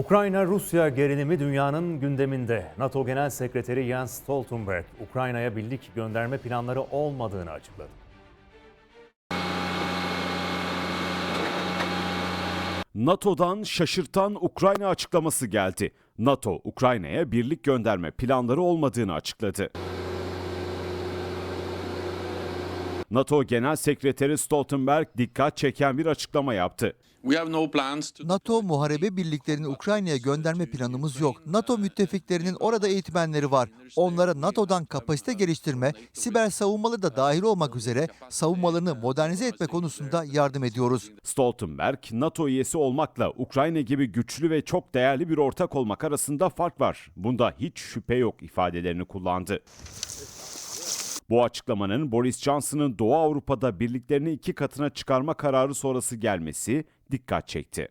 Ukrayna-Rusya gerilimi dünyanın gündeminde. NATO Genel Sekreteri Jens Stoltenberg, Ukrayna'ya birlik gönderme planları olmadığını açıkladı. NATO'dan şaşırtan Ukrayna açıklaması geldi. NATO, Ukrayna'ya birlik gönderme planları olmadığını açıkladı. NATO Genel Sekreteri Stoltenberg dikkat çeken bir açıklama yaptı. We have no plans to NATO muharebe birliklerini Ukrayna'ya gönderme planımız yok. NATO müttefiklerinin orada eğitmenleri var. Onlara NATO'dan kapasite geliştirme, siber savunmaları da dahil olmak üzere savunmalarını modernize etme konusunda yardım ediyoruz. Stoltenberg, NATO üyesi olmakla Ukrayna gibi güçlü ve çok değerli bir ortak olmak arasında fark var. Bunda hiç şüphe yok ifadelerini kullandı. Bu açıklamanın Boris Johnson'ın Doğu Avrupa'da birliklerini iki katına çıkarma kararı sonrası gelmesi dikkat çekti.